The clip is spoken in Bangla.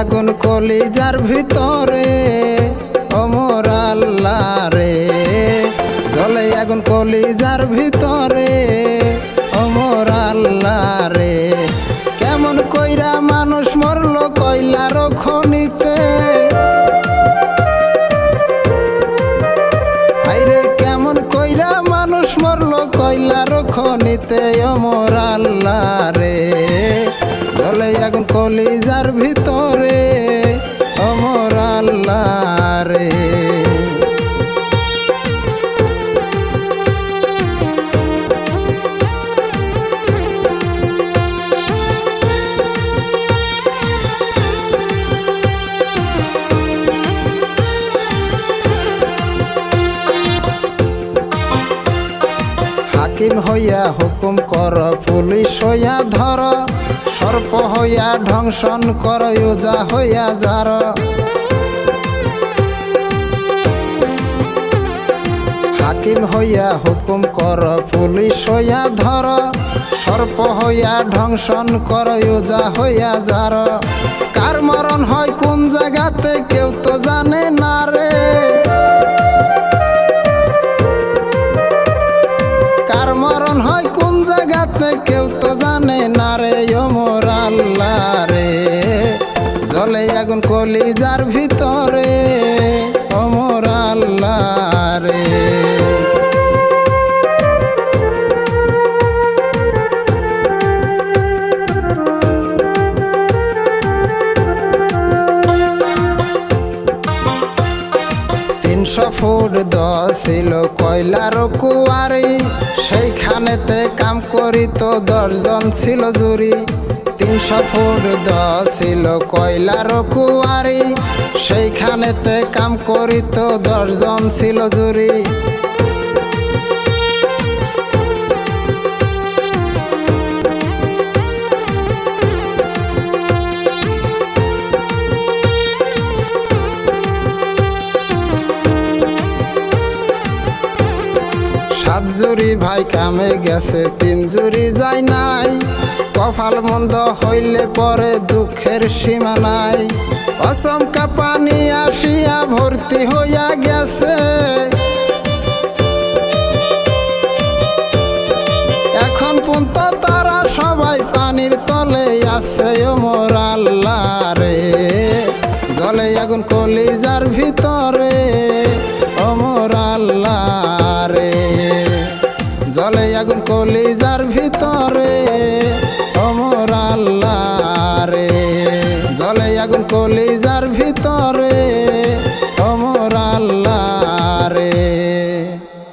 আগুন কলিজার ভিতরে অমর আল্লাহ রে। জলে আগুন কলিজার ভিতরে অমর আল্লাহ রে। কেমন কইরা মানুষ মরলো কয়লার খনিতে। হাইরে কেমন কইরা মানুষ মরলো কয়লার খনিতে অমরা আগুন কলিজার ভিতরে অমর রে। হাকিম হইয়া হুকুম কর পুলিশ হইয়া ধর সর্প হইয়া ধ্বংসন কর ওজা হইয়া যার। হাকিম হইয়া হুকুম কর, পুলিশ হইয়া ধর। সর্প হইয়া ধ্বংসন কর ওজা হইয়া যার। কার মরণ হয় কোন জায়গাতে, কেউ তো জানে না রে। কার মরণ হয় কোন জায়গাতে, কেউ আল্লাহ রে জলে আগুন কলিজার ভিতরে ওমর আল্লাহ রে দশ ছিল কয়লার কুয়ারি সেইখানেতে কাম করিত দশজন ছিল জুরি। দশ ছিল কয়লার কুয়ারি সেইখানেতে কাম করিত দশজন ছিল জুরি। সাত জুরি ভাই কামে গেছে, তিন জুরি যায় নাই। কপাল মন্দ হইলে পরে দুঃখের সীমা নাই। পানি আসিয়া ভর্তি হইয়া গেছে। এখন পর্যন্ত তারা সবাই পানির তলে আছে মোর আল্লাহ রে। জলে আগুন কলিজার ভিতরে অমর আল্লাহ রে। জলে আগুন কলিজার ভিতরে আগুন কলেজ